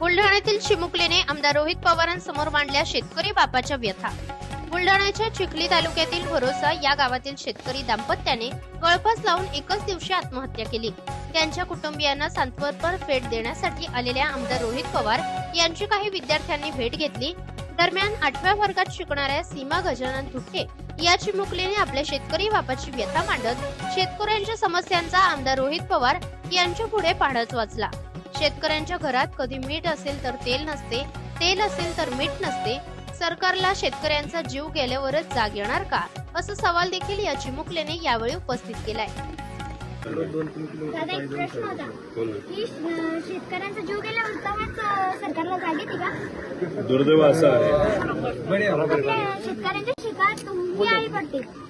बुलढाण्यातील चिमुकलीने आमदार रोहित पवारांसमोर मांडल्या शेतकरी बापाच्या व्यथा. बुलढाण्याच्या चिखली तालुक्यातील भरोसा या गावातील शेतकरी दाम्पत्याने गळफास लावून एकच दिवशी आत्महत्या केली. त्यांच्या कुटुंबियांना सांत्वनपर भेट देण्यासाठी आलेल्या आमदार रोहित पवार यांची काही विद्यार्थ्यांनी भेट घेतली. दरम्यान आठव्या वर्गात शिकणाऱ्या सीमा गजानन थुट्टे या चिमुकलीने आपल्या शेतकरी बापाची व्यथा मांडत शेतकऱ्यांच्या समस्यांचा आमदार रोहित पवार यांच्या पुढे पाढच वाचला. शेतकऱ्यांच्या घरात कधी मीठ असेल तर तेल नसते तेल असेल तर मीठ नसते सरकारला शेतकऱ्यांचा जीव गेल्यावरच जाग येणार का? असा सवाल देखील या चिमुकलेने यावेळी उपस्थित केलाय. दादा एक प्रश्न होता. की अं, शेतकऱ्यांचा जीव गेल्यावर तेव्हाच अं, सरकारला जाग येते का? दुर्दैव असं आहे. आपल्या शेतकऱ्यांच्या शेतात आळी पडते.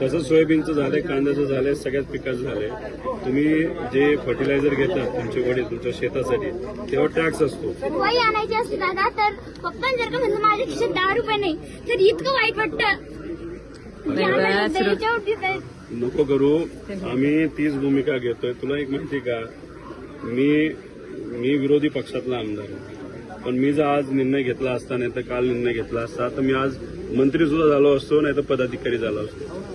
तसंच सोयाबीनचं झालंय कांद्याचं झालंय सगळ्याच पिकाचं झालंय. तुम्ही जे फर्टिलायझर घेतात तुमचे वडील तुमच्या शेतासाठी तेव्हा टॅक्स असतो. वही आणायची असते दादा तर पप्पा जर का म्हणलं माझ्या खिशात दहा रुपये नाही तर इतकं वाईट वाटतं. नको करू आम्ही तीच भूमिका घेतोय. तुला एक माहिती का? मी मी विरोधी पक्षातला आमदार आहे. पण मी जर आज निर्णय घेतला असता नाही तर काल निर्णय घेतला असता तर मी आज मंत्री सुद्धा झालो असतो नाही तर पदाधिकारी झालो असतो.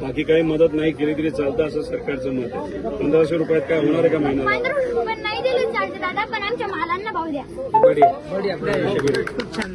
बाकी काही मदत नाही केली तरी चालतं असं सरकारचं मत आहे. पंधराशे रुपयात काय होणार आहे का महिन्याला पंधरा रुपये नाही दिले चालते दादा पण आमच्या मालांना भाव द्या. बडी बडी आपल्या खूप छान